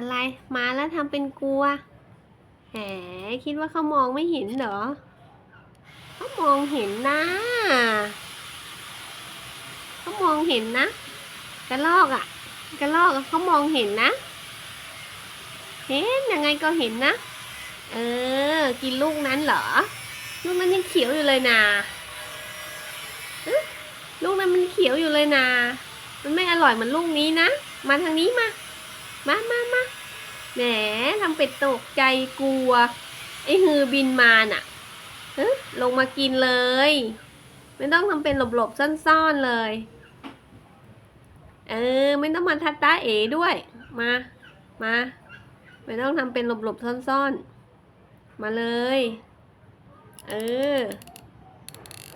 อะไร มาแล้วทำเป็นกลัว แหมคิดว่าเขามองไม่เห็นเหรอ เขามองเห็นนะ เขามองเห็นนะ กระลอกอะ่ะ กระลอกเขามองเห็นนะ เห็นยังไงก็เห็นนะ เออ กินลูกนั้นเหรอ ลูกนั้นยังเขียวอยู่เลยนะลูกนั้นมันเขียวอยู่เลยนะ มันไม่อร่อยเหมือนลูกนี้นะ มาทางนี้มา มามามาแหมทำเป็ดตกใจกลัว ไอ้ฮือบินมาน่ะเอ๊ะลงมากินเลย ไม่ต้องทำเป็นหลบๆซ่อนๆเลย เออ ไม่ต้องมาทัดตาเอด้วย มา มา ไม่ต้องทำเป็นหลบๆซ่อนๆ มาเลย เออ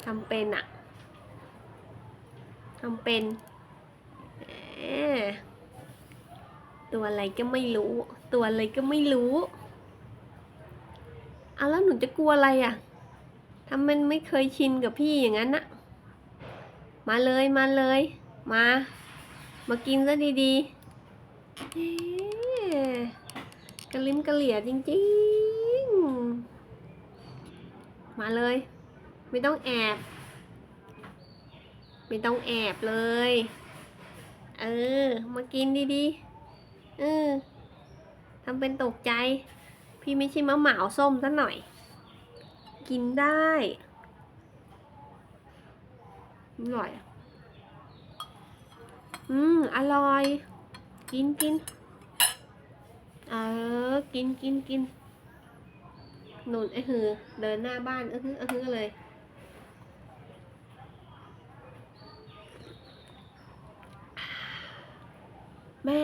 ทำเป็นอะทำเป็นแหม ตัวอะไรก็ไม่รู้ ตัวอะไรก็ไม่รู้เอาแล้วหนูจะกลัวอะไรอะทำมันไม่เคยชินกับพี่อย่างนั้นนะมาเลยมาเลย มา มากินซะดีๆกระลิ้มกระเหลี่ยจริงๆ มาเลย ไม่ต้องแอบ ไม่ต้องแอบเลย เออ มากินดีๆ เออทำเป็นตกใจ พี่ไม่ใช่มะหมาวส้มซะหน่อย กินได้อร่อย อืม อร่อย กินกิน เออ กินกินกิน หนุนไอ้หือ เดินหน้าบ้านเออฮือเออฮือเลย แม่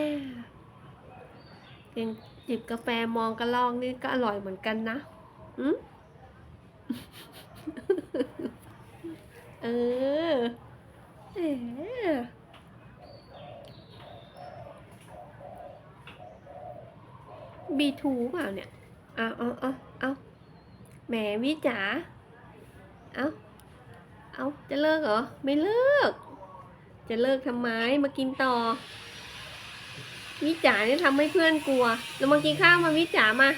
กินจิบกาแฟมองกระลอกนี่ก็อร่อยเหมือนกันนะอืมเออ เออบีทูเปล่าเนี่ย เอาเอาเอาเอาแหมวิจ๋า เอาเอาจะเลิกเหรอ ไม่เลิก จะเลิกทำไม มากินต่อ วิจาเนี่ยทำให้เพื่อนกลัวเรามากินข้าวมาวิจามา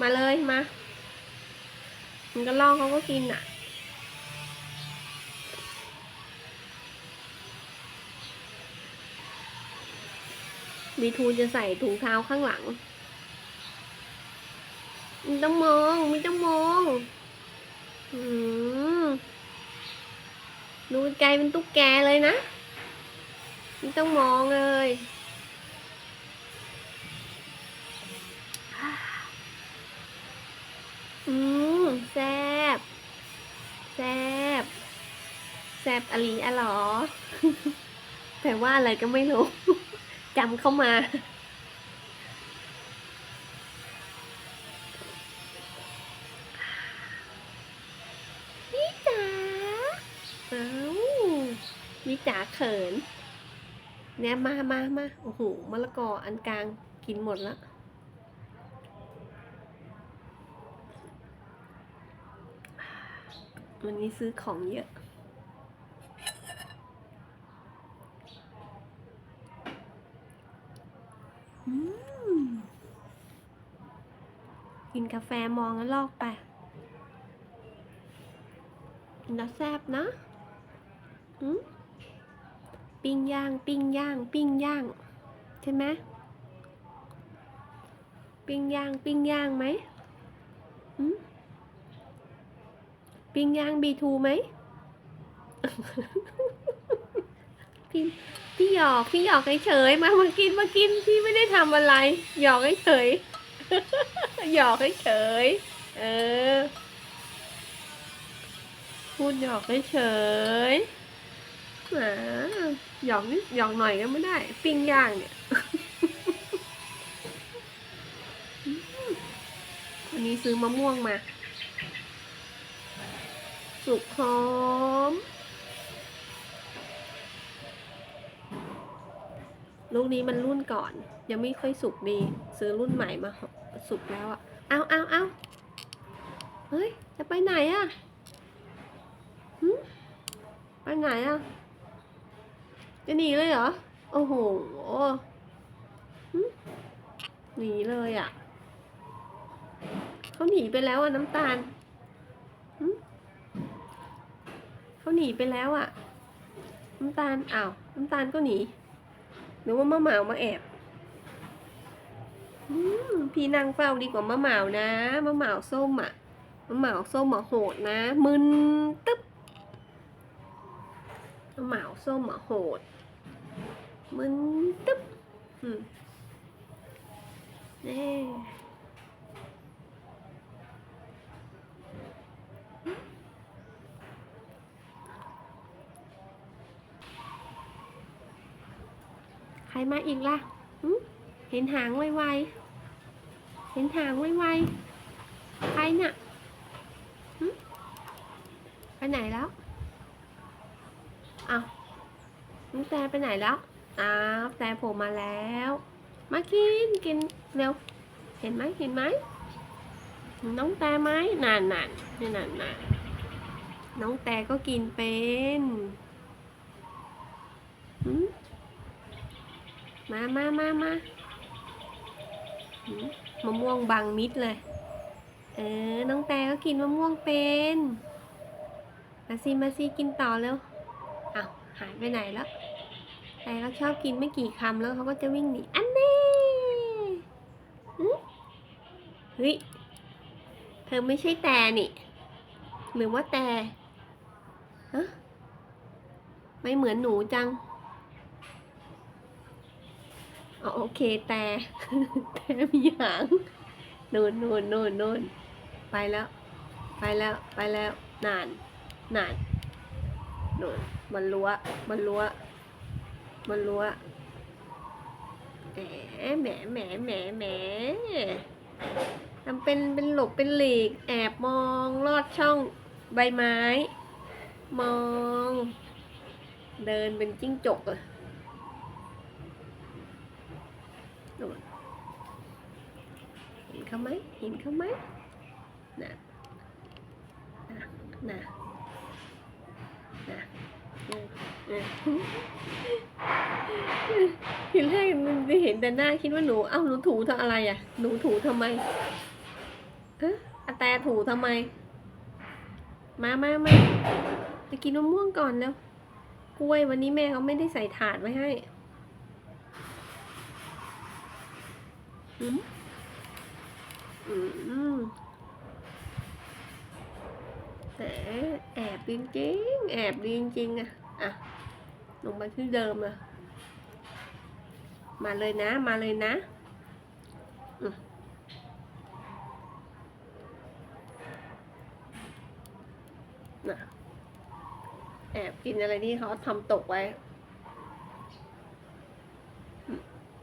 มาเลยมา มันก็ลอกเขาก็กินอะบีทูจะใส่ถุงเท้าข้างหลังไม่ต้องมองไม่ต้องมองอืมดูไกลเป็นตุ๊กแกเลยนะไม่ต้องมองเลย อืมแซบแซบแซบอลีอะหรอ แต่ว่าอะไรก็ไม่รู้ จำเข้ามา วิจ๋าเอ้าวิจ๋าเขิน เนี่ยมามามาโอ้โหมะละกออันกลางกินหมดละ วันนี้ซื้อของเยอะกินกาแฟมองแล้วลอกไปกินแล้วแซบนะอืมปิ้งย่าง ปิ้งย่าง ปิ้งย่าง ใช่ไหมปิ้งย่าง ปิ้งย่างไหมอืม ปิ้งย่างบีทูไหมพี่พี่หยอกพี่หยอกเฉยมามากินมากินพี่ไม่ได้ทำอะไร หยอกเฉยหยอกเฉยเออพูดหยอกเฉยหมหยอกนิดหยอกหน่อยก็ไม่ได้ ปิ้งย่างเนี่ยวันนี้ซื้อมะม่วงมา สุกหอม ลูกนี้มันรุ่นก่อน ยังไม่ค่อยสุกดี ซื้อรุ่นใหม่มาสุกแล้วอะเอาเอาเอาเฮ้ย จะไปไหนอะไปไหนอะจะหนีเลยเหรอ โอ้โหหึหนีเลยอะเขาหนีไปแล้วอะน้ำตาลหึ เขาหนีไปแล้วอะ น้ำตาลอ้าวน้ำตาลก็หนีหรือว่ามะเหมาวมาแอบพี่นั่งเฝ้าดีกว่ามะเหมาวนะมะเหมาวส้มอะมะเหมาวส้มอะโหดนะ มึนตึ๊บมะเหมาวส้มอะโหด มึนตึ๊บอืมเน่ มาอีกล่ะเห็นหางไวๆเห็นหางไวๆใครน่ะไปไหนแล้วอ้าวน้องแต่ไปไหนแล้วอ้าวแต่โผล่มาแล้ว มากินกินเร็ว เห็นไหมเห็นไหมน้องแต่ไหมนานนานนี่นานนานน้องแต่ก็กินเป็นหื มามามามามะม่วงบังมิดเลย เออ น้องแต่ก็กินมะม่วงเป็น มาซิมาซิกินต่อเร็วอ้าวหายไปไหนแล้ว แต่เขาชอบกินไม่กี่คำแล้วเขาก็จะวิ่งหนี อันนี้เฮ้ย เธอไม่ใช่แต่นี่ หรือว่าแต่ฮะไม่เหมือนหนูจัง อ๋อโอเคแต่แต่มีหางนู่นนู่นนู่นนู่นไปแล้ว ไปแล้วไปแล้วนานนานนู่นมันรั้วมันรั้วมันรั้วแหมแหมแหมแหมแหมทำเป็นเป็นหลบเป็นหลีก แอบมองลอดช่องใบไม้ มอง เดินเป็นจิ้งจกอะนู่น เห็นเขาไหมเห็นเขาไหมน่ะน่ะน่ะน่ะทีแรกมันเห็นแต่หน้าคิดว่าหนูเอ้าหนูถูทำอะไรอะ หนูถูทำไมเอ๊ะอาแต่ถูทำไม มามามาจะกินมะม่วงก่อนแล้วกล้วยวันนี้แม่เขาไม่ได้ใส่ถาดไว้ให้อืม แต่แอบจริงๆ แอบดีจริงๆอะอะ ลงไปที่เดิมเลยมาเลยนะ มาเลยนะน่ะแอบกินอะไรที่เขาทำตกไว้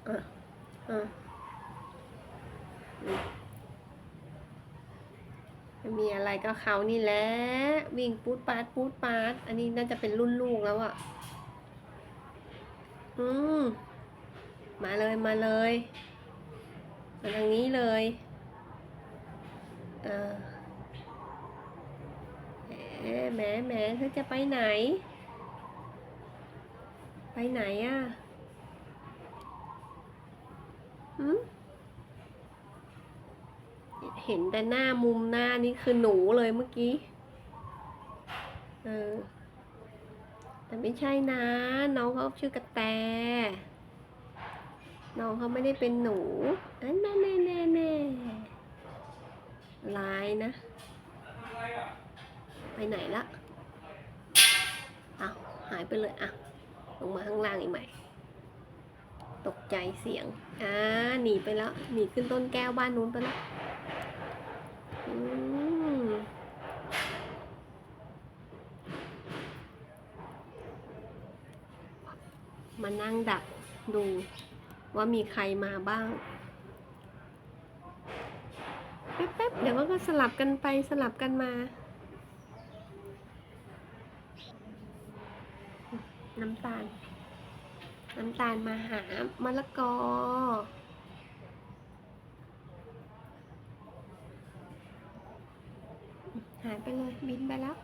อะอะอืม ไม่มีอะไรก็เขานี่แหละวิ่งปูดปาดปูดปาด อันนี้น่าจะเป็นรุ่นลูกแล้วอะอืมมาเลยมาเลยมาทางนี้เลยเออแหมแหมเธอจะไปไหน ไปไหนอะ่ะหืม ห็นแต่หน้ามุมหน้านี่คือหนูเลยเมื่อกี้เออแต่ไม่ใช่นะ น้องเขาชื่อกระแต น้องเขาไม่ได้เป็นหนูอันนั้นแน่แน่แน่ลายนะ ไปไหนละอ้าวหายไปเลยอะลงมาข้างล่างอีกใหม่ ตกใจเสียง อ่าหนีไปแล้ว หนีขึ้นต้นแก้วบ้านนู้นไปแล้ว มานั่งดักดูว่ามีใครมาบ้าง แป๊บๆ เดี๋ยวก็สลับกันไปสลับกันมา น้ำตาล น้ำตาลมาหามะละกอ หายไปเลยบินไปแล้ว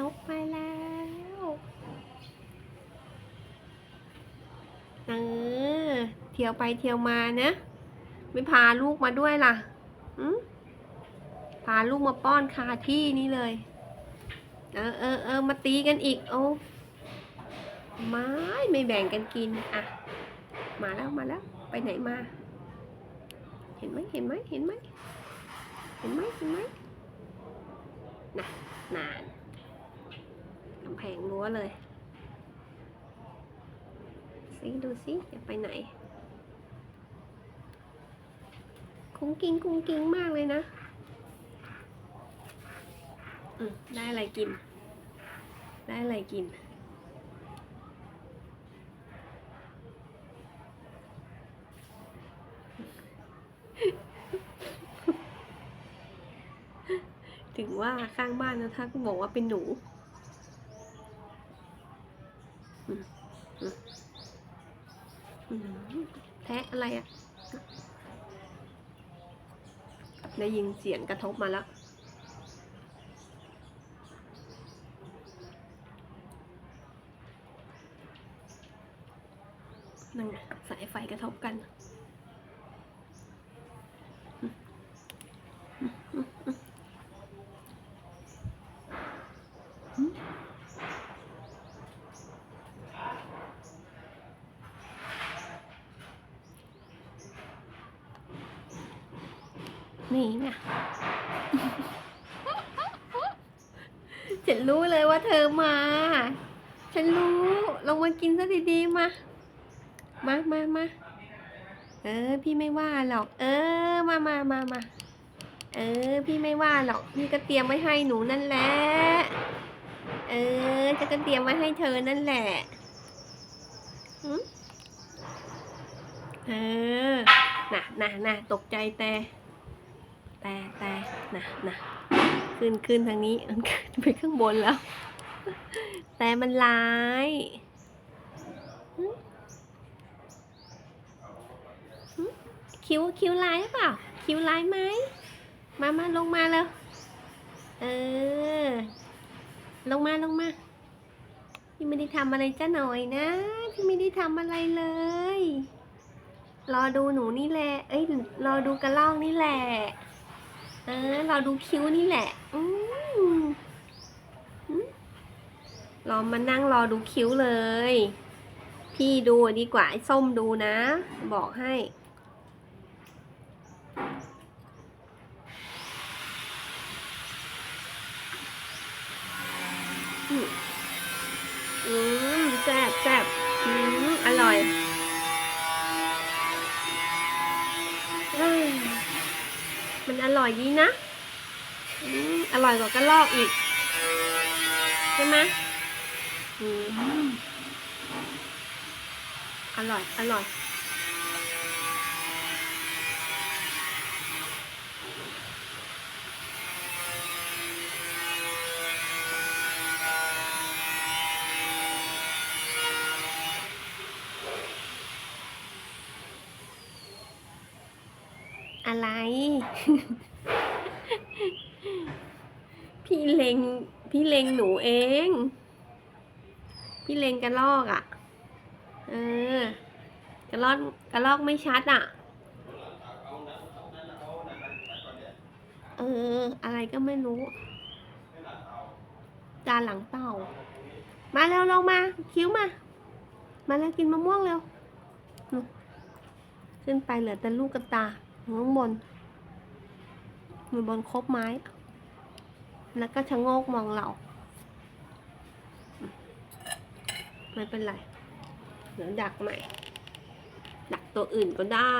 นกไปแล้วเออเที่ยวไปเที่ยวมานะ ไม่พาลูกมาด้วยล่ะอืมพาลูกมาป้อนคาที่นี่เลย เออเออเออมาตีกันอีก โอ้ไม่ไม่แบ่งกันกินอะมาแล้วมาแล้วไปไหนมา เห็นไหมเห็นไหมเห็นไหมเห็นไหมเห็นไหม น่ะนานกำแพงรั้วเลยสิดูสิจะไปไหน คุ้งกิ้งคุ้งกิ้งมากเลยนะอืมได้อะไรกิน ได้อะไรกิน ถึงว่าข้างบ้านนะถ้าก็บอกว่าเป็นหนูแทะอะไรอะ่ะ ได้ยินเสียงกระทบมาแล้วนั่นไงสายไฟกระทบกันไง ฉันรู้เลยว่าเธอมา ฉันรู้ ลงมากินซะดีๆมา มามามาเออ พี่ไม่ว่าหรอก เออ มามามามาเออ พี่ไม่ว่าหรอก พี่ก็เตรียมไว้ให้หนูนั่นแหละ เออจะก็เตรียมไว้ให้เธอนั่นแหละเออ น่ะน่ะน่ะตกใจแต่แต่แต่น่ะน่ะขึ้นขึ้นทางนี้มันขึ้นไปข้างบนแล้ว แต่มันร้ายหึหึคิ้วคิ้วร้ายหรือเปล่า คิ้วร้ายไหม มามาลงมาเลยเออ ลงมาลงมา พี่ไม่ได้ทำอะไรจ้าหน่อยนะ พี่ไม่ได้ทำอะไรเลย รอดูหนูนี่แหละ เอ้ย รอดูกระลอกนี่แหละ เออ รอดูคิ้วนี่แหละ อืมอืม เรอมานั่งรอดูคิ้วเลย พี่ดูดีกว่าไอ้ส้มดูนะ บอกให้ อืมอืมแซ่บแซ่บอืมอร่อยอมันอร่อยดีนะอืมอร่อยกว่ากระลอกอีก ใช่ไหม อร่อย อร่อย อะไร พี่เลงพี่เลงหนูเอง พี่เลงกระลอกอะ่ะ เออกระลอกกระลอกไม่ชัดอะ่ะ เออ อะไรก็ไม่รู้จานหลังเต่า มาเร็วลงมา คิ้วมา มาแล้วกินมะม่วงเร็ว ขึ้นไปเหลือแต่ลูกกระตาอยู่ข้างบนอยู่บนคบไม้ แล้วก็ชะโงกมองเรา ไม่เป็นไรเดี๋ยวดักใหม่ ดักตัวอื่นก็ได้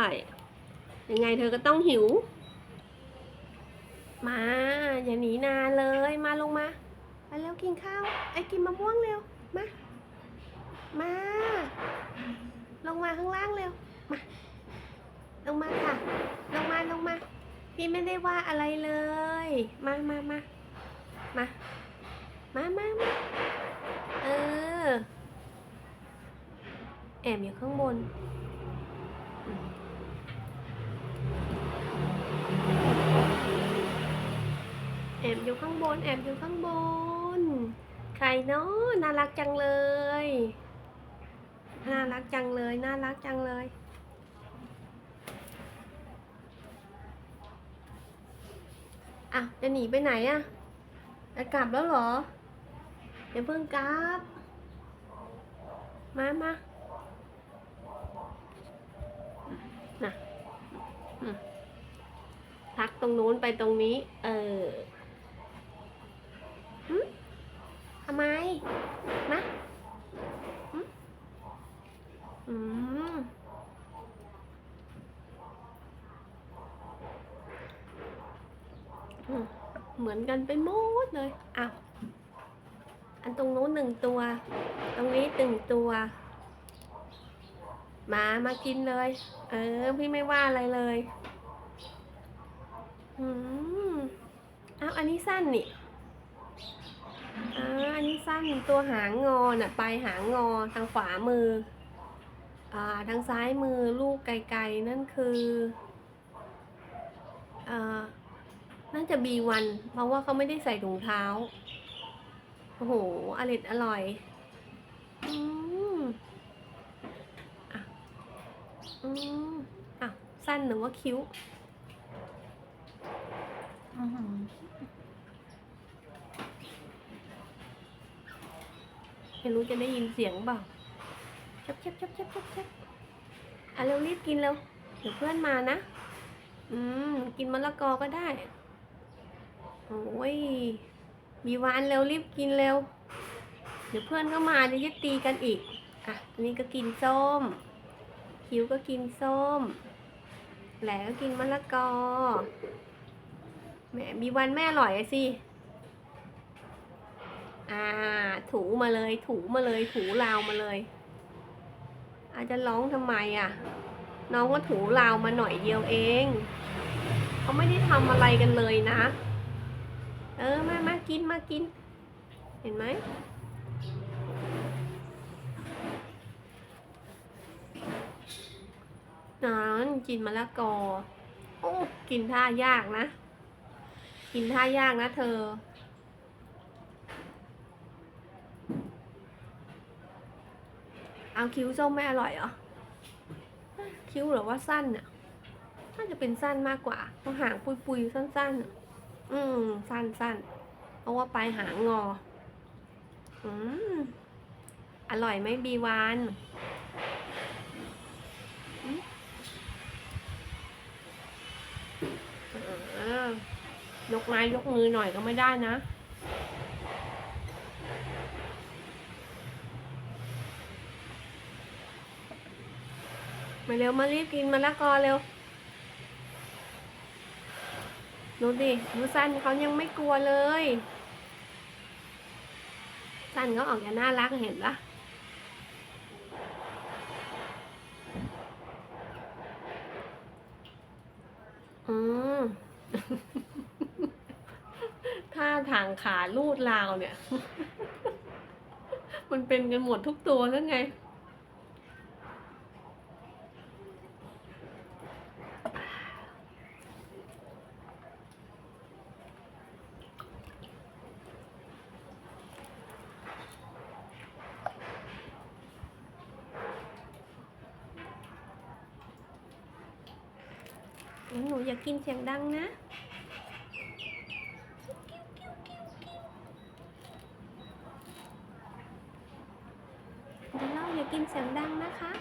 ยังไงเธอก็ต้องหิว มา อย่าหนีนานเลยมาลงมามาเร็วกินข้าว ไอ้กินมะม่วงเร็ว มา มา ลงมาข้างล่างเร็ว มา ลงมาค่ะ ลงมาลงมา พี่ไม่ได้ว่าอะไรเลย มามามามา มามามาเออ แอบอยู่ข้างบน แอบอยู่ข้างบน แอบอยู่ข้างบน ใครเนาะน่ารักจังเลย น่ารักจังเลย น่ารักจังเลยอะจะหนีไปไหนอะจะกลับแล้วเหรอ เดี๋ยวเพิ่งกลับ มามา พักตรงนู้นไปตรงนี้ เออหึทำไมมาหึอืมอืมเหมือนกันไปหมดเลยอ้าวอันตรงนู้นหนึ่งตัว ตรงนี้หนึ่งตัว มา มากินเลย เออ พี่ไม่ว่าอะไรเลย อืมอ้าวอันนี้สั้นนี่อ่าอันนี้สั้นตัวหางงอน่ะปลายหางงอทางขวามือ อ่าทางซ้ายมือลูกไกลๆนั่นคืออ่าน่าจะ B1 เพราะว่าเขาไม่ได้ใส่ถุงเท้า โอ้โห อร่อยอร่อย อืมอะอืมอะ สั้นหรือว่าคิ้ว ไม่รู้จะได้ยินเสียงเปล่าชับชับชับชับชับชับอะเร็วรีบกินเร็วเดี๋ยวเพื่อนมานะ อืม กินมะละกอก็ได้ โอ้ยมีวานเร็วรีบกินเร็ว เดี๋ยวเพื่อนก็มาเดี๋ยวจะตีกันอีก อะอันนี้ก็กินส้ม คิ้วก็กินส้ม แหลก็กินมะละกอ แหมมีวันแม่อร่อยสิ อ่า ถูมาเลย ถูมาเลย ถูราวมาเลย อาจจะร้องทำไมอะ น้องก็ถูราวมาหน่อยเดียวเอง เขาไม่ได้ทำอะไรกันเลยนะ เออ มามากิน มากิน เห็นไหมนั้นกินมะละกอ โอ้ กินท่ายากนะ กินท่ายากนะเธอ เอาคิ้วส้มไม่อร่อยเหรอ คิ้วหรือว่าสั้นอะน่าจะเป็นสั้นมากกว่าเพราะหางปุยๆสั้นๆ อืม สั้นสั้นเพราะว่าปลายหางงอ อืม อร่อยไหมบีวานอืมเออ ยกไม้ยกมือหน่อยก็ไม่ได้นะ มาเร็วมารีบกินมะละกอเร็วดูดิดูสันเขายังไม่กลัวเลยสันเขาออกจะน่ารักเห็นปะอืม ท่าทางขาลูดราวเนี่ย มันเป็นกันหมดทุกตัวแล้วไง หนูอย่ากินเสียงดังนะ เดี๋ยวเราอย่ากินเสียงดังนะคะ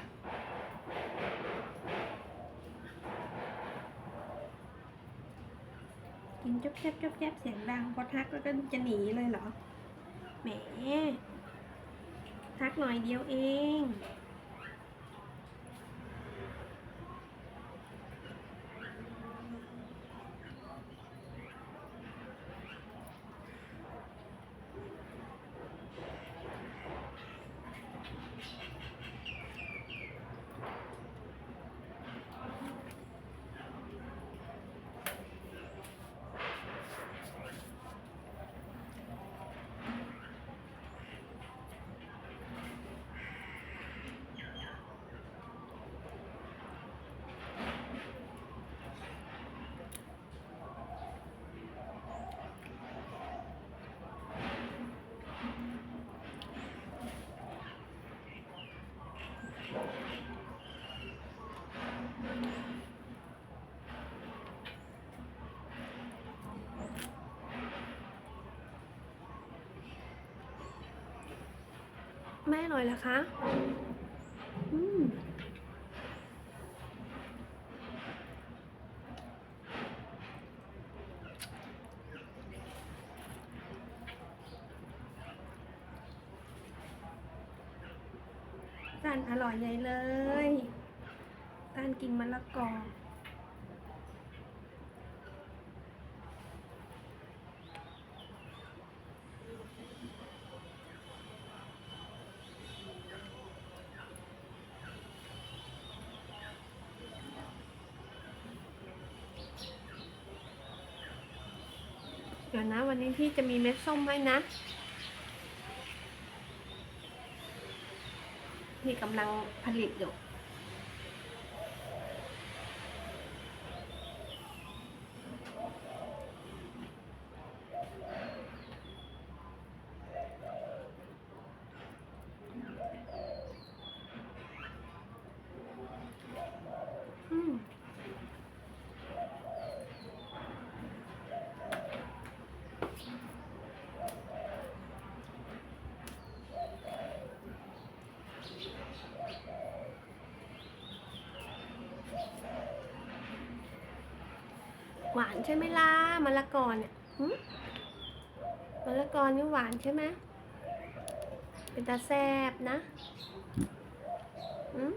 กินจบ แคบแจ๊บเสียงดังพอทักแล้วก็จะหนีเลยเหรอ แหม ทักหน่อยเดียวเอง แม่หน่อยละคะ อืม ตานอร่อยใหญ่เลยตานกินมะละกอ เดี๋ย วันนี้พี่จะมีเม็ดส้มให้นะ พี่กำลังผลิตอยู่ ช่ไหมล่ะมะละกอเนี่ยมะละกอนี่หวานใช่ไหมเป็นตาแซบนะอืม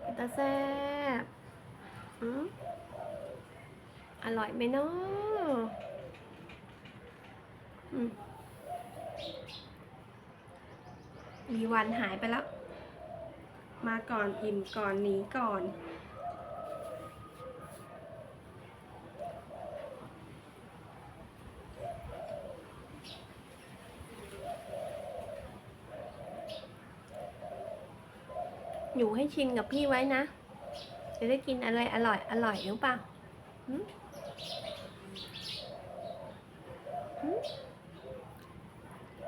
เป็นตาแซบอืมอร่อยไหมเนาะอืมมีวันหายไปแล้ว มาก่อนอิ่มก่อนหนีก่อน อยู่ให้ชินกับพี่ไว้นะ จะได้กินอะไรอร่อยอร่อยหรือเปล่า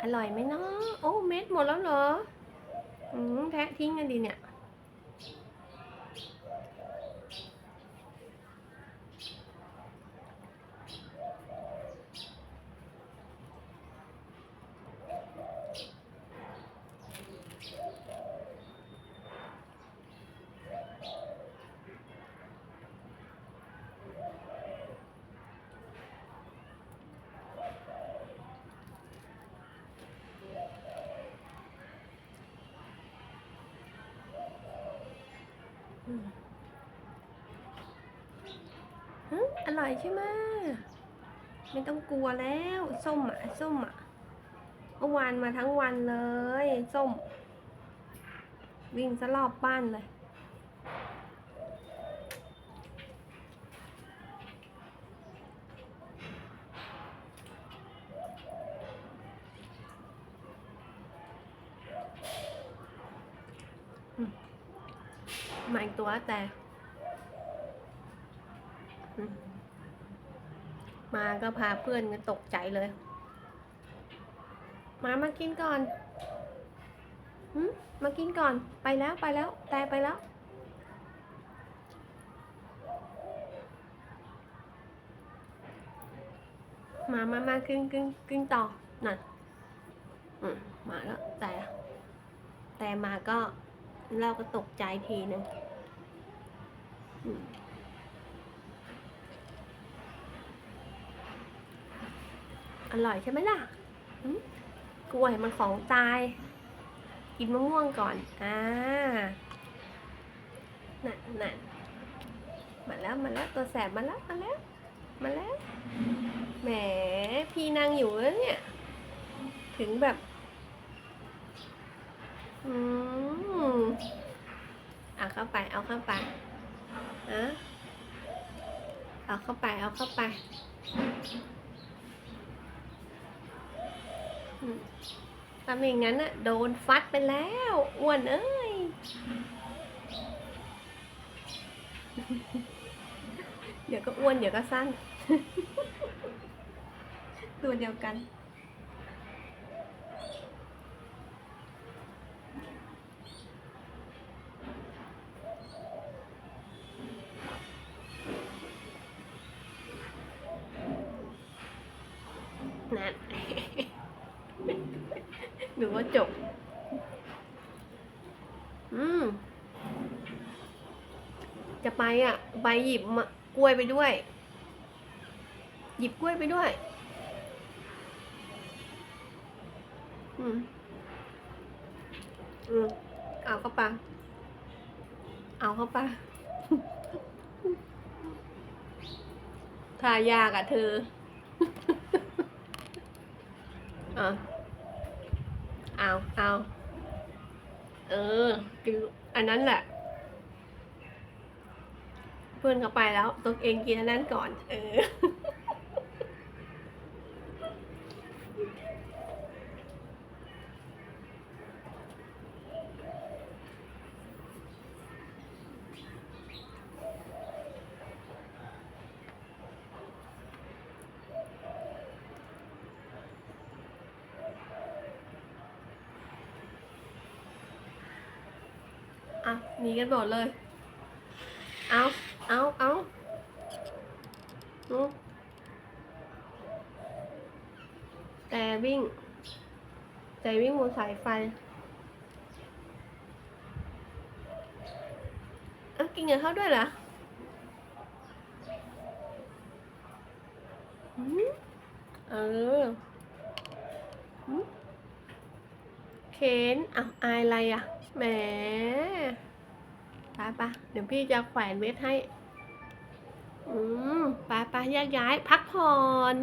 อร่อยไหมเนาะโอ้เม็ดหมดแล้วเหรอแทะทิ้งกันดีเนี่ย ฮึอร่อยใช่ไหมไม่ต้องกลัวแล้วส้มอะส้มอะเมื่อวานมาทั้งวันเลย ส้ม วิ่งสรอบบ้านเลย มาอีกตัวแต่ มาก็พาเพื่อนก็ตกใจเลย มามากินก่อนหึมากินก่อนไปแล้วไปแล้ว แต่ไปแล้ว มามามากินกินกินต่อน่ะอืมมาแล้วแต่ แต่มาก็ เราก็ตกใจทีนึงอร่อยใช่ไหมล่ะกล้วยมันของตาย กินมะม่วงก่อน อ่านั่นนั่นมาแล้วมาแล้วตัวแสบมาแล้วมาแล้วมาแล้วแหมพี่นั่งอยู่แล้วเนี่ย ถึงแบบ อืม เข้าไป เอาเข้าไปอะเอาเข้าไป เอาเข้าไปทำอย่างนั้นน่ะโดนฟัดไปแล้วอ้วนเอ้ย เดี๋ยวก็อ้วนเดี๋ยวก็สั้น ตัวเดียวกัน นั่น ห รือว่าจบ อืม จะไปอะ ไปหยิบมะกล้วยไปด้วย หยิบกล้วยไปด้วย อืม อืม เอาเข้าไปเอาเข้าไปทายากอะเธอ อะ เอาเอาเออกินอันนั้นแหละ เพื่อนเขาไปแล้วตัวเองกินอันนั้นก่อน เออ อะ หนีกันหมดเลย เอาเอาเอาแต่วิ่ง แต่วิ่งบนสายไฟเอ้ากินเงินเขาด้วยเหรออืมเอออืมเคนอ้าวอายอะไรอะ แหม ปปะเดี๋ยวพี่จะแขวนเม็ดให้ อืมไปไปแยกย้าย พักผ่อน